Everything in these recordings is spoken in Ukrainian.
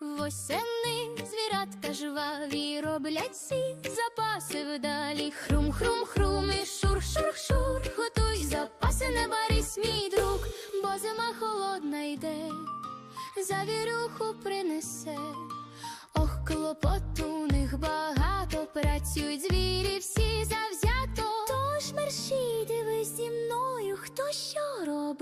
Восени звірятка жваві роблять всі запаси вдалі. Хрум, хрум, хрум і шур, шур, шур. Готуй запаси, не барись, мій друг, бо зима холодна йде, завірюху принесе. Ох, клопот у них багато, працюють звірі всі завзято. Тож мерщій, дивись зі мною, хто що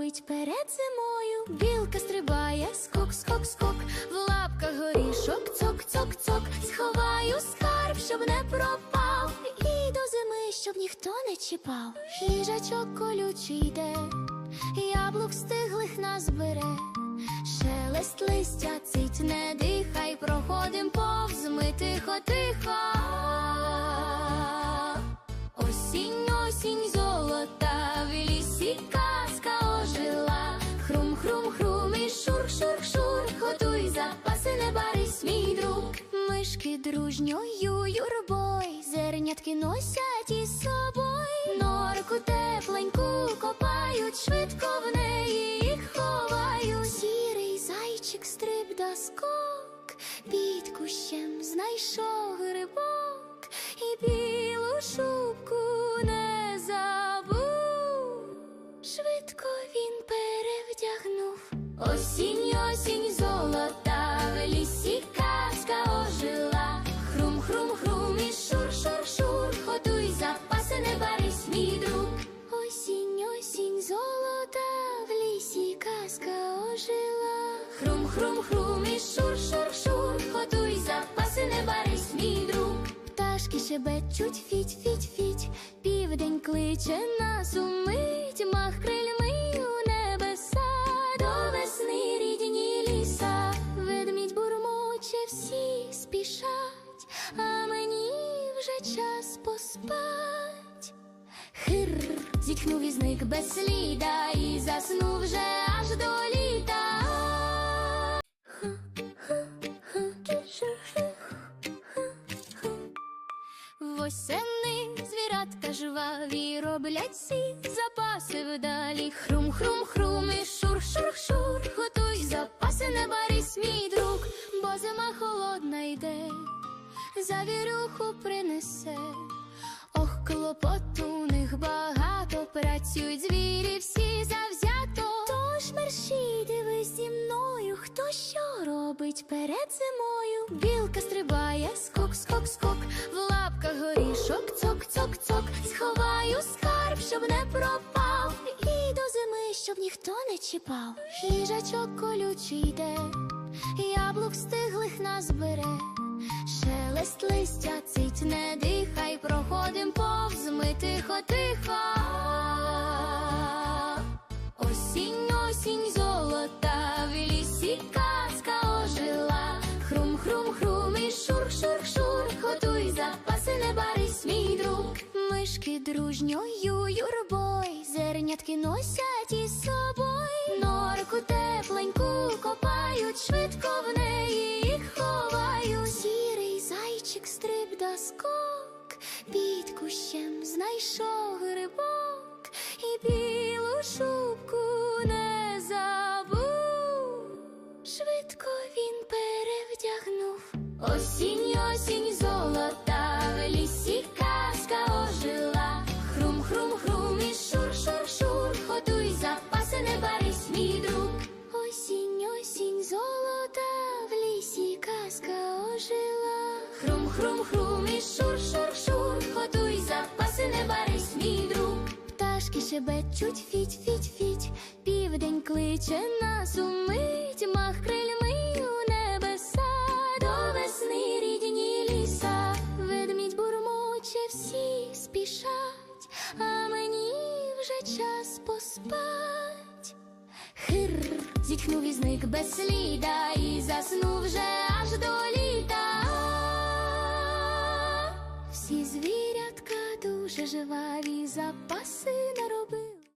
робить перед зимою. Білка стрибає, скок, скок, скок, в лапках горішок, цок, цок, цок. Сховаю скарб, щоб не пропав. І до зими, щоб ніхто не чіпав. Їжачок колючий йде, яблук стиглих назбере. Шелест листя цить, не дихай, проходим повз ми тихо, тихо. Мишки дружньою юрбой, зернятки носять із собою. Норку тепленьку копають, швидко в неї їх ховають. Сірий зайчик стриб да скок, під кущем знайшов грибок і білу шубку не забув. Швидко він перевдягнув. Осінь, осінь казка ожила. Хрум, хрум, хрум і шур, шур, шур. Готуй запаси, не барись, мій друг. Пташки шебечуть, фіть, фіть, фіть. Південь кличе нас у мить, мах крильми у небеса. До весни рідні ліса. Ведмідь бурмоче, всі спішать, а мені вже час поспать. Хир, зітхнув і зник без сліда, і заснув вже аж до літа. Восени звірятка жваві роблять всі запаси вдалі. Хрум, хрум, хрум і шур, шур, шур. Готуй запаси, не барись, мій друг, бо зима холодна йде, завірюху принесе. Працюють звірі всі завзято. Тож мерщій, дивись зі мною, хто що робить перед зимою. Білка стрибає, скок, скок, скок, в лапках горішок, цок, цок, цок. Сховаю скарб, щоб не пропав. І до зими, щоб ніхто не чіпав. Їжачок колючий йде, яблук стиглих назбере. Шелест листя цить, не дихай, проходим повз ми тихо, тихо. Осінь, золота, в лісі казка ожила. Хрум, хрум, хрум і шур, шур, шур. Готуй запаси, не барись, мій друг. Мишки дружньою юрбой, зернятки носять із собою. Норку тепленьку копають, швидко в неї їх ховають. Сірий зайчик стриб да скок, під кущем знайшов Осінь, осінь золота, в лісі казка ожила. Хрум, хрум, хрум і шур, шур, шур. Готуй запаси, не барись, мій друг. Осінь, осінь золота, в лісі казка ожила. Хрум, хрум, хрум і шур, шур, шур. Готуй запаси, не барись, мій друг. Пташки шебечуть, фіть, фіть, фіть. Південь кличе а мені вже час поспать. Хир, зітхнув і зник без сліда, і заснув вже аж до літа. Всі звірятка дуже живаві, наробили.